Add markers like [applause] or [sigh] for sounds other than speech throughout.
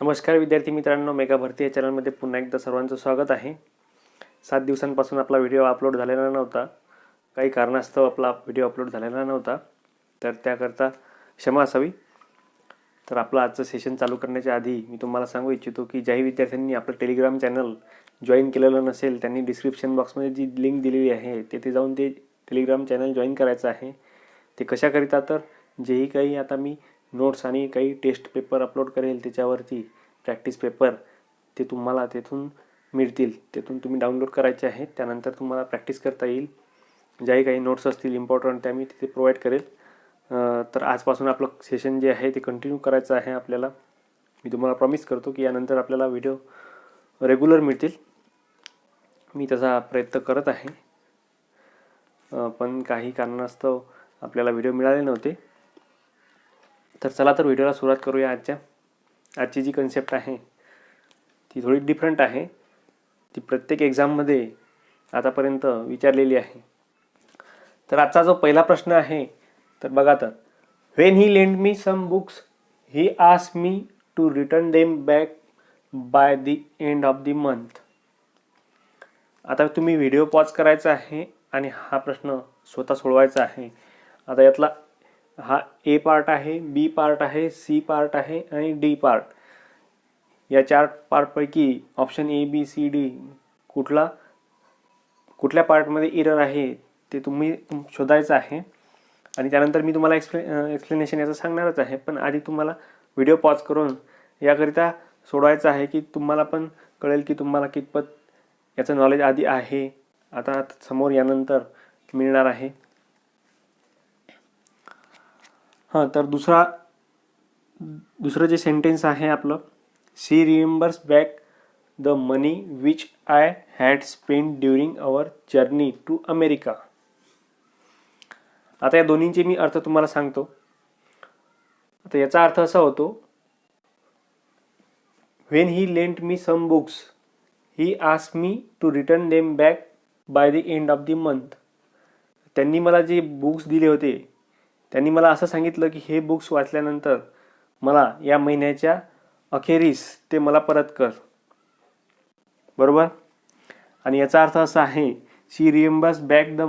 नमस्कार विद्यार्थी मित्रांनो मेगा भरती या चॅनलमध्ये पुन्हा एकदा सर्वांचं स्वागत आहे. सात दिवसांपासून आपला व्हिडिओ अपलोड झालेला नव्हता. काही कारणास्तव आपला व्हिडिओ अपलोड झालेला नव्हता. तर त्याकरता क्षमा असावी. तर आपलं आजचं सेशन चालू करण्याच्या आधी मी तुम्हाला सांगू इच्छितो की ज्याही विद्यार्थ्यांनी आपलं टेलिग्राम चॅनल जॉईन केलेलं नसेल त्यांनी डिस्क्रिप्शन बॉक्समध्ये जी लिंक दिलेली आहे तेथे जाऊन ते टेलिग्राम चॅनल जॉईन करायचं आहे. ते कशाकरिता तर जेही काही आता मी नोट्स आणि काही टेस्ट पेपर अपलोड करेल त्याच्यावरती प्रॅक्टिस पेपर ते तुम्हाला तेथून मिळतील. तेथून तुम्ही डाउनलोड करायचे आहेत त्यानंतर तुम्हाला प्रॅक्टिस करता येईल. ज्याही काही नोट्स असतील इम्पॉर्टंट त्या मी तिथे प्रोव्हाइड करेल. तर आजपासून आपलं सेशन जे आहे ते कंटिन्यू करायचं आहे आपल्याला. मी तुम्हाला प्रॉमिस करतो की यानंतर आपल्याला व्हिडिओ रेग्युलर मिळतील. मी तसा प्रयत्न करत आहे. पण काही कारणास्तव आपल्याला व्हिडिओ मिळाले नव्हते. तर चला तर व्हिडिओला सुरुवात करूया आजच्या. आजची जी कन्सेप्ट आहे ती थोडी डिफरंट आहे. ती प्रत्येक एक्झाममध्ये आतापर्यंत विचारलेली आहे. तर आजचा जो पहिला प्रश्न आहे तर बघा तर when he lend me some books he ask me to return them back by the end of the month आता तुम्ही व्हिडिओ पॉज करायचा आहे आणि हा प्रश्न स्वतः सोडवायचा आहे. आता यातला हा ए पार्ट आहे बी पार्ट आहे सी पार्ट आहे आणि डी पार्ट. या चार पार्टपैकी option A B C D कुठला कुठल्या पार्टमध्ये इरर आहे ते तुम्ही तुम- शोधायचं आहे. आणि त्यानंतर मी तुम्हाला एक्सप्ले एक्सप्लेनेशन याचं सांगणारच आहे पण आधी तुम्हाला व्हिडिओ पॉज करून याकरिता सोडवायचं आहे की तुम्हाला पण कळेल की तुम्हाला कितपत याचं नॉलेज आधी आहे. आता समोर यानंतर मिळणार आहे. हां तर दुसरा दुसरं जे सेंटेन्स आहे आपलं she remembers back the money which I had spend during our journey to America आता या दोन्हींचे मी अर्थ तुम्हाला सांगतो. आता याचा अर्थ असा होतो when he lent me some books he ask me to return them back by the end of the month त्यांनी मला जे बुक्स दिले होते त्यांनी मला असं सांगितलं की हे बुक्स वाचल्यानंतर मला या महिन्याच्या अखेरीस ते मला परत कर. बरोबर? आणि याचा अर्थ असा आहे she reimburse back the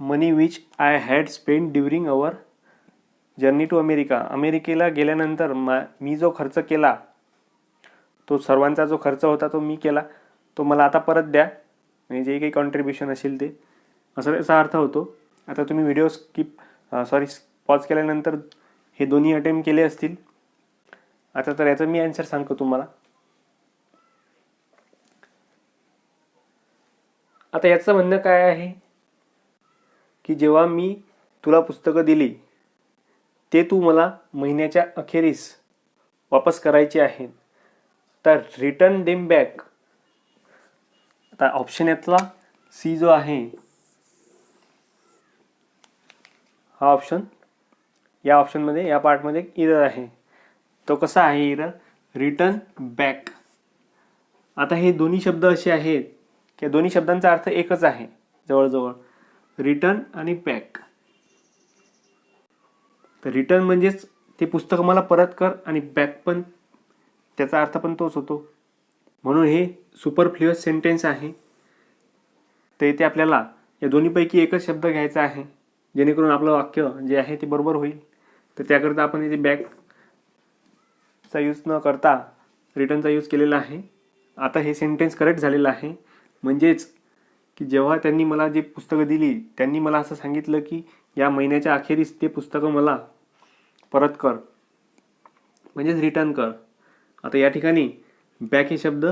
money which I had spend during our journey to America अमेरिकेला गेल्यानंतर मा मी जो खर्च केला तो सर्वांचा जो खर्च होता तो मी केला. तो मला आता परत द्या. म्हणजे जे काही कॉन्ट्रीब्युशन असेल ते. असं याचा अर्थ होतो. आता तुम्ही व्हिडिओ स्किप सॉरी पॉज केल्यानंतर हे दोन्ही अटेम्प्ट केले असतील. आता तर याचं मी आन्सर सांगतो तुम्हाला. आता याचं म्हणणं काय आहे? की जेव्हा मी तुला पुस्तकं दिली ते तू मला महिन्याच्या अखेरीस वापस करायचे आहेत तर रिटर्न डेम बॅक आता ऑप्शन यातला सी जो आहे हा ऑप्शन या ऑप्शनमध्ये या पार्टमध्ये इरर आहे. तो कसा आहे इरर रिटर्न बॅक आता हे दोन्ही शब्द असे आहेत की दोन्ही शब्दांचा अर्थ एकच आहे जवळजवळ. रिटर्न आणि बॅक तर रिटर्न म्हणजेच ते पुस्तक मला परत कर आणि बॅक पण त्याचा अर्थ पण तोच होतो. म्हणून हे सुपरफ्ल्युअस सेंटेन्स आहे. तर इथे आपल्याला या दोन्हीपैकी एकच शब्द घ्यायचा आहे. जेणेकरून आपलं वाक्य जे आहे ते बरोबर होईल. तर त्याकरता आपण इथे बॅकचा यूज न करता रिटर्नचा यूज केलेला आहे. आता हे सेंटेन्स करेक्ट झालेलं आहे. म्हणजेच की जेव्हा त्यांनी मला जे पुस्तकं दिली त्यांनी मला असं सांगितलं की या महिन्याच्या अखेरीस ते पुस्तकं मला परत कर. म्हणजेच रिटर्न कर. आता या ठिकाणी बॅक हे शब्द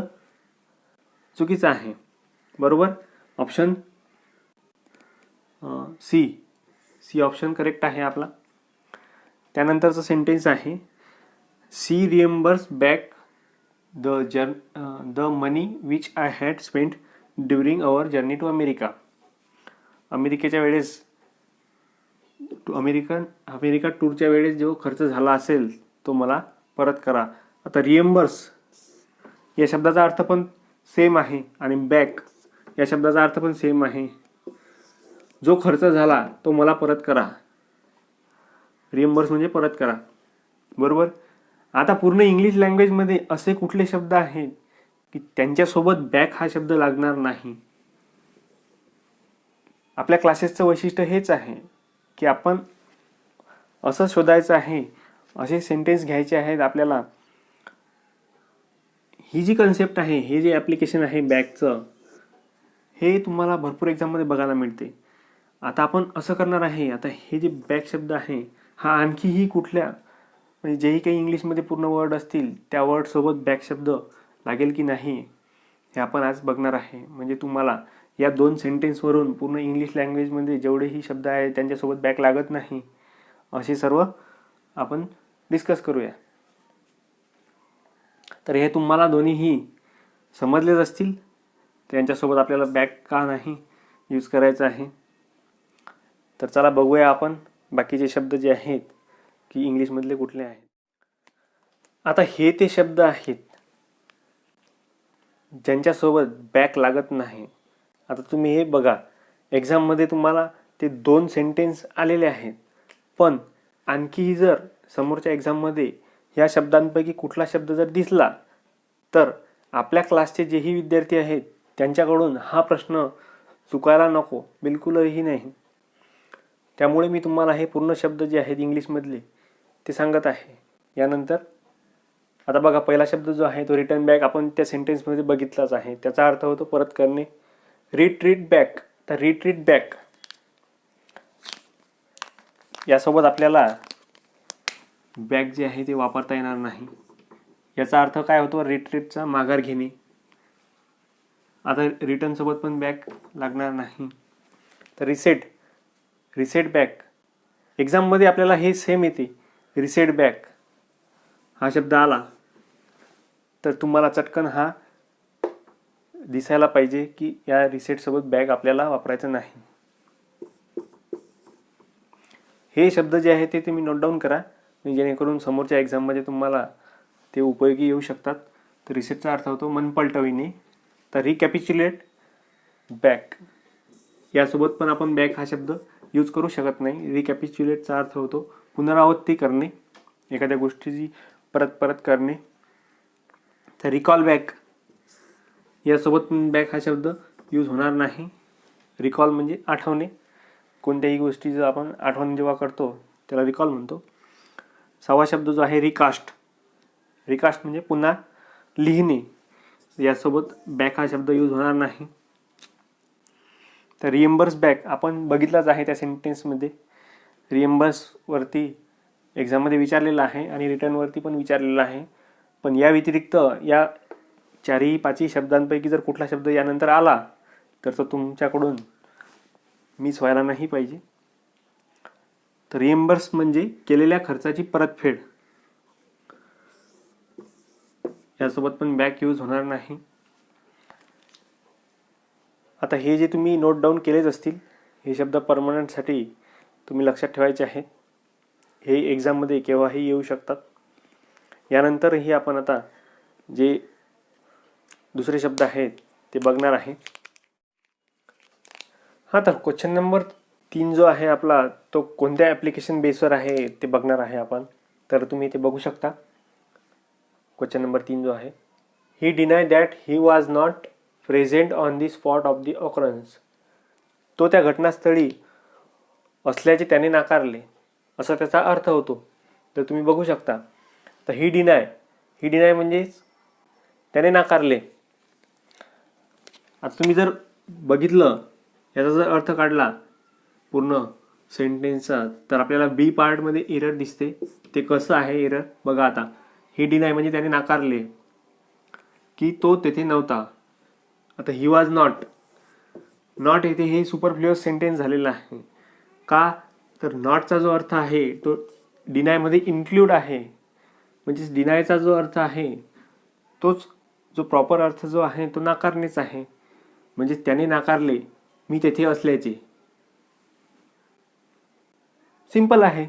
चुकीचा आहे. बरोबर? Option C C option correct आहे आपला. त्यानंतरचा सेंटेन्स आहे सी रिएम्बर्स बॅक द जर the money which I had spend during our journey to America अमेरिकेच्या वेळेस टू अमेरिकन अमेरिका टूरच्या वेळेस जो खर्च झाला असेल तो मला परत करा. आता रिएम्बर्स या शब्दाचा अर्थ पण सेम आहे आणि बॅक या शब्दाचा अर्थ पण सेम आहे. जो खर्च झाला तो मला परत करा. रिएम्बर्स म्हणजे परत करा. बरोबर? आता पूर्ण इंग्लिश लँग्वेजमध्ये असे कुठले शब्द आहेत की त्यांच्यासोबत बॅक हा शब्द लागणार नाही? आपल्या क्लासेसचं वैशिष्ट्य हेच आहे की आपण असं शोधायचं आहे असे सेंटेन्स घ्यायचे आहेत आपल्याला. ही जी कन्सेप्ट आहे हे जे ॲप्लिकेशन आहे बॅकचं हे तुम्हाला भरपूर एक्झाममध्ये बघायला मिळते. आता आपण असं करणार आहे आता हे जे बॅक शब्द आहे हा आणखीही कुठल्या म्हणजे जेही काही इंग्लिशमध्ये पूर्ण वर्ड असतील त्या वर्डसोबत बॅक शब्द लागेल की नाही हे आपण आज बघणार आहे. म्हणजे तुम्हाला या दोन सेंटेन्सवरून पूर्ण इंग्लिश लँग्वेजमध्ये जेवढेही शब्द आहेत त्यांच्यासोबत बॅक लागत नाही असे सर्व आपण डिस्कस करूया. तर हे तुम्हाला दोन्हीही समजलेच असतील त्यांच्यासोबत आपल्याला बॅक का नाही यूज करायचं आहे? तर चला बघूया आपण बाकीचे शब्द जे आहेत की इंग्लिशमधले कुठले आहेत. आता हे ते शब्द आहेत ज्यांच्यासोबत बॅक लागत नाही. आता तुम्ही हे बघा एक्झाममध्ये तुम्हाला ते दोन सेंटेन्स आलेले आहेत. पण आणखीही जर समोरच्या एक्झाममध्ये ह्या शब्दांपैकी कुठला शब्द जर दिसला तर आपल्या क्लासचे जेही विद्यार्थी आहेत त्यांच्याकडून हा प्रश्न चुकायला नको बिलकुलही नाही. त्यामुळे मी तुम्हाला हे पूर्ण शब्द जे आहेत इंग्लिशमधले ते सांगत आहे. यानंतर आता बघा पहिला शब्द जो आहे तो रिटर्न बॅक आपण त्या सेंटेन्समध्ये बघितलाच आहे. त्याचा अर्थ होतो परत करणे. रिट्रीट बॅक तर रिट्रीट बॅक यासोबत आपल्याला बॅक जे आहे ते वापरता येणार नाही. याचा अर्थ काय होतो? रिट्रीटचा माघार घेणे. आता रिटर्नसोबत पण बॅक लागणार नाही. तर रिसेट रिसेट बॅक एक्झाममध्ये आपल्याला हे सेम येते. रिसेट बॅक हा शब्द आला. तर तुम्हाला चटकन हा दिसायला पाहिजे की या रिसेटसोबत बॅग आपल्याला वापरायचं नाही. हे शब्द जे आहे ते तुम्ही नोट डाऊन करा. जेणेकरून समोरच्या एक्झाममध्ये तुम्हाला ते उपयोगी येऊ शकतात. तर रिसेटचा अर्थ होतो मन पलटविणे तर रिकॅपिच्युलेट बॅक यासोबत पण आपण बॅक हा शब्द यूज करू शकत नाही. रिकॅपिच्युलेटचा अर्थ होतो पुनरावृत्ती करणे. एखाद्या गोष्टीची परत परत करणे. तर रिकॉल बॅक यासोबत बॅक हा शब्द यूज होणार नाही. रिकॉल म्हणजे आठवणे. कोणत्याही गोष्टीचं आपण आठवण जेव्हा करतो त्याला रिकॉल म्हणतो. सहावा शब्द जो आहे रिकास्ट रिकास्ट म्हणजे पुन्हा लिहिणे. यासोबत बॅक हा शब्द यूज होणार नाही. तर रिएम्बर्स बॅक आपण बघितलाच आहे त्या सेंटेन्समध्ये रिएम्बर्सवरती एक्झाममध्ये विचारलेलं आहे आणि रिटर्नवरती पण विचारलेलं आहे. पण या व्यतिरिक्त या चारही पाचही शब्दांपैकी जर कुठला शब्द यानंतर आला तर तो तुमच्याकडून मिस व्हायला नाही पाहिजे. तर रिएम्बर्स म्हणजे केलेल्या खर्चाची परतफेड. यासोबत पण बॅक यूज होणार नाही. आता हे जे तुम्ही नोट डाऊन केलेच असतील हे शब्द परमनंटसाठी तुम्ही लक्षात ठेवायचे आहे. हे एक्झाममध्ये केव्हाही येऊ शकतात. यानंतरही आपण आता जे दुसरे शब्द आहेत ते बघणार आहे. हां तर क्वेश्चन नंबर तीन जो आहे आपला तो कोणत्या ॲप्लिकेशन बेसवर आहे ते बघणार आहे आपण. तर तुम्ही ते बघू शकता. क्वेश्चन नंबर तीन जो आहे. He deny that he was not present on the spot of the occurrence तो त्या घटनास्थळी असल्याचे त्याने नाकारले. असा त्याचा अर्थ होतो. तर तुम्ही बघू शकता तर ही डिनाय ही डिनाय म्हणजेच त्याने नाकारले. आता तुम्ही जर बघितलं याचा जर अर्थ काढला पूर्ण सेंटेन्सचा तर आपल्याला बी पार्टमध्ये एरर दिसते. ते कसं आहे एरर बघा आता. ही डिनाय म्हणजे त्याने नाकारले. की तो तेथे नव्हता. आता ही वॉज नॉट नॉट येथे हे सुपरफ्ल्युअस सेंटेन्स झालेलं आहे. का? तर नॉटचा जो अर्थ आहे तो डिनायमध्ये इन्क्लूड आहे. म्हणजेच डिनायचा जो अर्थ आहे तोच जो प्रॉपर अर्थ जो आहे तो नाकारणेच आहे. म्हणजे त्याने नाकारले मी तेथे असल्याचे. सिंपल आहे.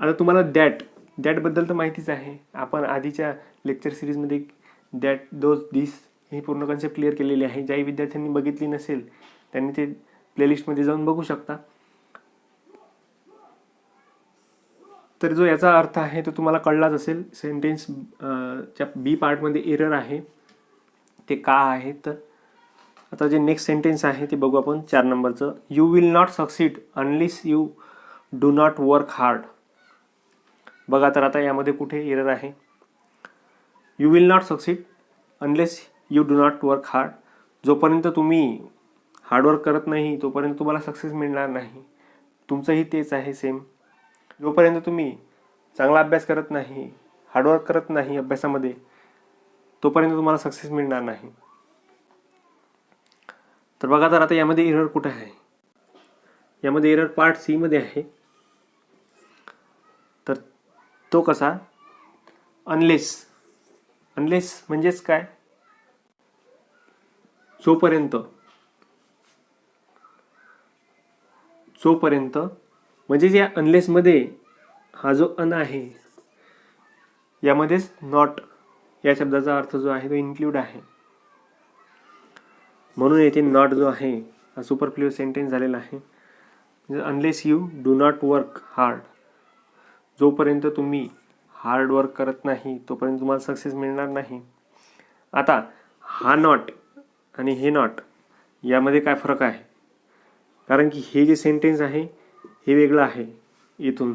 आता तुम्हाला दॅट दॅटबद्दल तर माहितीच आहे. आपण आधीच्या लेक्चर सिरीजमध्ये दॅट दोज दिस ही पूर्ण कन्सेप्ट क्लिअर केलेली आहे. ज्याही विद्यार्थ्यांनी बघितली नसेल त्यांनी ते प्लेलिस्टमध्ये जाऊन बघू शकता. तर जो याचा अर्थ आहे तो तुम्हाला कळलाच असेल. सेंटेन्स च्या बी पार्टमध्ये एरर आहे. ते का आहे? तर आता जे नेक्स्ट सेंटेन्स आहे ते बघू आपण चार नंबरचं. You will not succeed unless you do not work hard बघा तर आता यामध्ये कुठे एरर आहे. You will not succeed unless you do not work hard जोपर्यंत तुम्ही हार्डवर्क करत नाही तोपर्यंत तुम्हाला सक्सेस मिळणार नाही. तुमचंही तेच आहे सेम जोपर्यंत तुम्ही चांगला अभ्यास करत नाही हार्डवर्क करत नाही अभ्यासामध्ये तोपर्यंत तुम्हाला सक्सेस मिळणार नाही. तर बघा तर आता यामध्ये एरर कुठे आहे? यामध्ये एरर पार्ट सीमध्ये आहे. तर तो कसा? अनलेस अनलेस म्हणजेच काय? जोपर्यंत जोपर्यंत म्हणजे या अनलेसमध्ये हा जो अन आहे यामध्येच नॉट या शब्दाचा अर्थ जो आहे तो इन्क्लूड आहे. म्हणून येथे नॉट जो आहे हा सुपर सुपरफ्ल्यू सेंटेन्स झालेला आहे. Unless you do not work hard जोपर्यंत तुम्ही हार्ड वर्क करत नाही तोपर्यंत तुम्हाला सक्सेस मिळणार नाही. आता हा नॉट आणि हे नॉट यामध्ये काय फरक आहे? कारण की हे जे सेंटेन्स आहे हे वेगळं आहे इथून.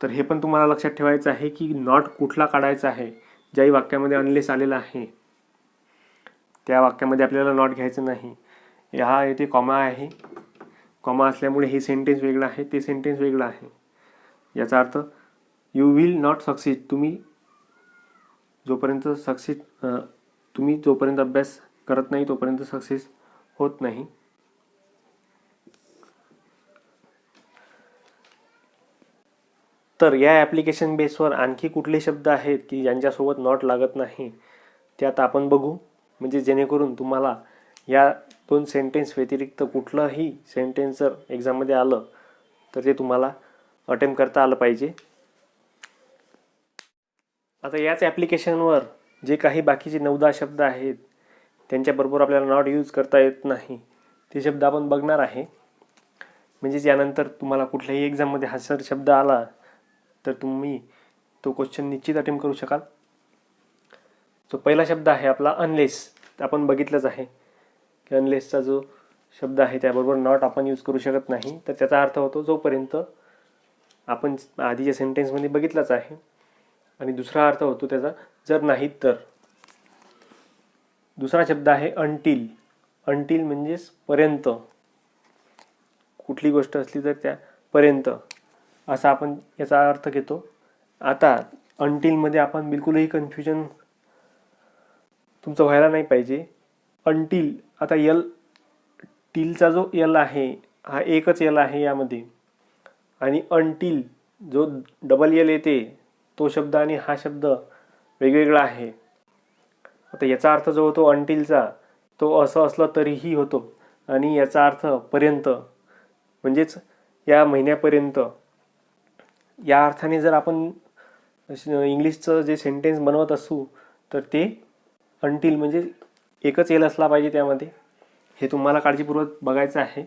तर हे पण तुम्हाला लक्षात ठेवायचं आहे की नॉट कुठला काढायचा आहे ज्याही वाक्यामध्ये अनलेस आलेला आहे. त्या वाक्यामध्ये आपल्याला नॉट घ्यायचं नाही. हा येथे कॉमा आहे. कॉमा असल्यामुळे हे सेंटेन्स वेगळं आहे ते सेंटेन्स वेगळं आहे. याचा earth you will not succeed तुम्ही जोपर्यंत सक्सीड तुम्ही जोपर्यंत अभ्यास करत नाही तोपर्यंत सक्सेस होत नाही. तर या ॲप्लिकेशन बेसवर आणखी कुठले शब्द आहेत की ज्यांच्यासोबत नॉट लागत नाही त्यात आपण बघू. म्हणजे जेणेकरून तुम्हाला या दोन सेंटेन्स व्यतिरिक्त कुठलंही सेंटेन्स जर एक्झाममध्ये आलं तर ते तुम्हाला अटेम्प करता आलं पाहिजे. आता याच ॲप्लिकेशनवर जे काही बाकीचे नऊदा शब्द आहेत त्यांच्याबरोबर आपल्याला नॉट यूज करता येत नाही. ते शब्द आपण बघणार आहे. म्हणजेच यानंतर तुम्हाला कुठल्याही एक्झाममध्ये हा सर शब्द आला तर तुम्ही तो क्वेश्चन निश्चित अटेम्प्ट करू शकाल. जो पहिला शब्द आहे आपला अनलेस आपण बघितलंच आहे. की अनलेसचा जो शब्द आहे त्याबरोबर नॉट आपण यूज करू शकत नाही. तर त्याचा अर्थ होतो जोपर्यंत आपण आधीच्या सेंटेन्समध्ये बघितलाच आहे. आणि दुसरा अर्थ होतो त्याचा जर नाहीत तर. दुसरा शब्द आहे अंटील अंटील म्हणजेच पर्यंत. कुठली गोष्ट असली तर त्या पर्यंत. असा आपण याचा अर्थ घेतो. आता अंटीलमध्ये आपण बिलकुलही कन्फ्युजन तुमचं व्हायला नाही पाहिजे. अंटील आता यल टीलचा जो यल आहे हा एकच यल आहे यामध्ये. आणि अंटील जो डबल यल येते तो शब्द आणि हा शब्द वेगवेगळा आहे. आता याचा अर्थ जो होतो अंटीलचा तो असं असलं तरीही होतो. आणि याचा अर्थ पर्यंत. म्हणजेच या महिन्यापर्यंत. या अर्थाने जर आपण इंग्लिशचं जे सेंटेन्स बनवत असू तर ते अंटील म्हणजे एकच येल असला पाहिजे त्यामध्ये. हे तुम्हाला काळजीपूर्वक बघायचं आहे.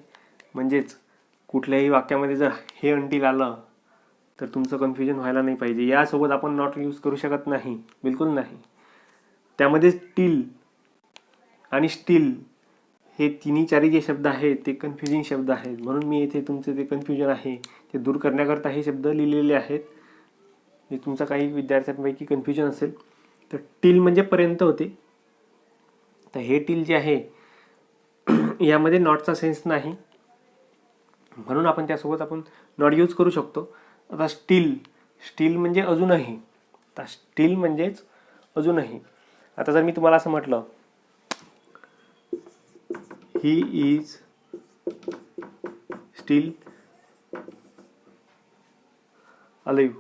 म्हणजेच कुठल्याही वाक्यामध्ये जर हे अंटील आलं तर तुमचं कन्फ्युजन व्हायला नाही पाहिजे. यासोबत आपण नॉट यूज करू शकत नाही. बिलकुल नाही. त्यामध्ये स्टील आणि स्टील हे तिन्ही चारी जे शब्द आहेत ते कन्फ्युजिंग शब्द आहेत. म्हणून मी येथे तुमचं जे कन्फ्युजन आहे ते दूर करण्याकरता हे शब्द लिहिलेले आहेत. जे तुमचा काही विद्यार्थ्यांपैकी कन्फ्युजन असेल तर टील म्हणजे पर्यंत होते. तर हे टील जे आहे [clears throat] यामध्ये नॉटचा सेन्स नाही. म्हणून आपण त्यासोबत आपण नॉट यूज करू शकतो. आता स्टील स्टील म्हणजे अजूनही. आता स्टील म्हणजेच अजूनही. आता जर मी तुम्हाला असं म्हटलं ही इज स्टील अलाइव्ह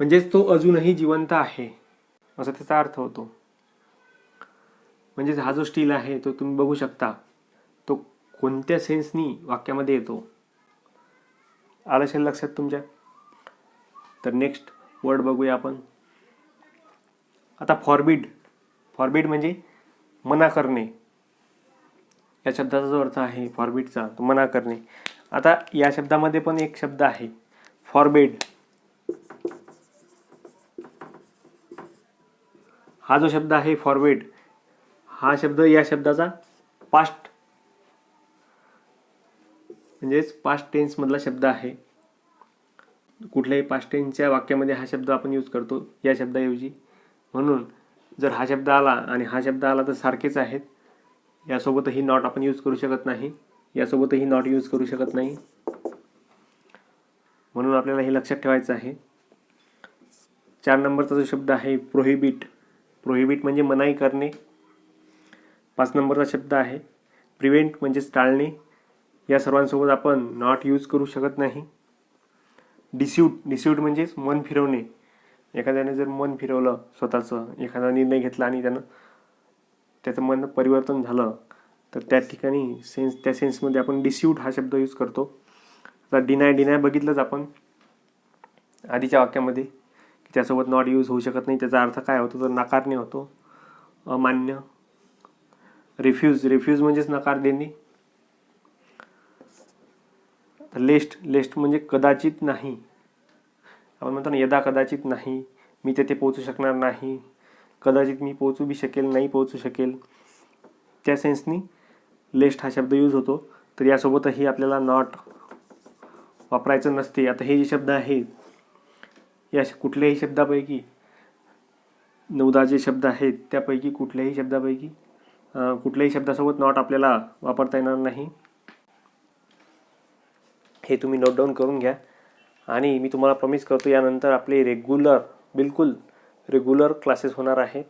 म्हणजेच तो अजूनही जिवंत आहे असा त्याचा अर्थ होतो. म्हणजेच हा जो स्टील आहे तो तुम्ही बघू शकता. तो कोणत्या सेन्सनी वाक्यामध्ये येतो? आलं असेल लक्षात तुमच्या? तर नेक्स्ट वर्ड बघूया आपण. आता फॉरबिड फॉरबिड म्हणजे मना करणे. या शब्दाचा जो अर्थ आहे फॉरबिडचा तो मना करणे. आता या शब्दामध्ये पण एक शब्द आहे फॉरबेड हा जो शब्द आहे फॉरवेड हा शब्द या शब्दाचा पास्ट म्हणजेच पास्ट टेन्समधला शब्द आहे. कुठल्याही पास्ट टेन्सच्या वाक्यामध्ये हा शब्द आपण यूज करतो या शब्दाऐवजी. म्हणून जर हा शब्द आला आणि हा शब्द आला तर सारखेच आहेत. यासोबतही नॉट आपण यूज करू शकत नाही. यासोबतही नॉट यूज करू शकत नाही. म्हणून आपल्याला हे लक्षात ठेवायचं आहे. चार नंबरचा जो शब्द आहे प्रोहिबिट प्रोहिबिट म्हणजे मनाई करणे. पाच नंबरचा शब्द आहे प्रिव्हेंट म्हणजेच टाळणे. या सर्वांसोबत आपण नॉट यूज करू शकत नाही. डिस्यूट डिस्यूट म्हणजेच मन फिरवणे. एखाद्याने जर मन फिरवलं स्वतःचं एखादा निर्णय घेतला आणि त्यानं त्याचं मन परिवर्तन झालं तर त्या ठिकाणी सेन्स त्या सेन्समध्ये आपण डिस्यूट हा शब्द यूज करतो. आता डिनाय डिनाय बघितलंच आपण आधीच्या वाक्यामध्ये की त्यासोबत नॉट यूज होऊ शकत नाही त्याचा अर्थ काय होतो? तर नाकारणे होतो. अमान्य. रिफ्यूज रिफ्यूज म्हणजेच नकार देणे. लेस्ट लेस्ट म्हणजे कदाचित नाही. आपण म्हणतो ना यदा कदाचित नाही मी तेथे पोहोचू शकणार नाही कदाचित मी पोहोचू बी शकेल नाही पोहोचू शकेल. त्या सेन्सनी लेस्ट हा शब्द यूज होतो. तर यासोबतही आपल्याला नॉट वापरायचं नसते. आता हे जे शब्द आहेत या श- कुठल्याही शब्दापैकी नऊदा जे शब्द आहेत त्यापैकी कुठल्याही शब्दापैकी कुठल्याही शब्दासोबत नॉट आपल्याला वापरता येणार नाही. हे तुम्ही नोट डाऊन करून घ्या. आणि मी तुम्हाला प्रॉमिस करतो यानंतर आपले रेग्युलर बिलकुल रेग्युलर क्लासेस होणार आहेत.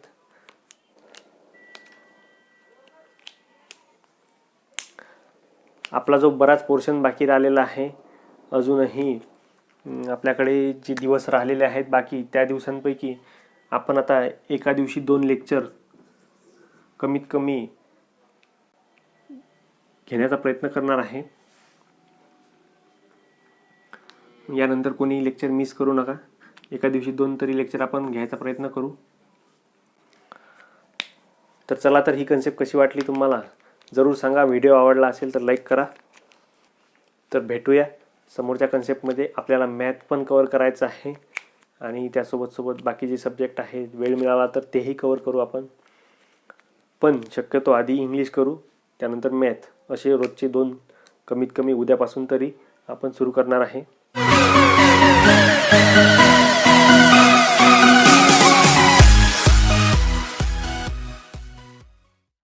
आपला जो बराच पोर्शन बाकी राहिलेला आहे अजूनही आपल्याकडे जे दिवस राहिलेले आहेत बाकी त्या दिवसांपैकी आपण आता एका दिवशी दोन लेक्चर कमीत कमी घेण्याचा प्रयत्न करणार आहे. यानंतर कोणी लेक्चर मिस करू नका. एका दिवशी दोन तरी लेक्चर आपण घ्यायचा प्रयत्न करू. तर चला तर ही कन्सेप्ट कशी वाटली तुम्हाला? जरूर सांगा. व्हिडिओ आवडला असेल तर लाईक करा. तर भेटूया. समोरच्या कन्सेप्टमध्ये आपल्याला मॅथ पण कवर करायचं आहे. आणि त्यासोबत सोबत बाकी जे सब्जेक्ट आहेत वेळ मिळाला तर तेही कवर करू आपण. पण शक्यतो आधी इंग्लिश करू. त्यानंतर मॅथ असे रोजचे दोन कमीत कमी उद्यापासून तरी आपण सुरू करणार आहे. Thank [laughs] you.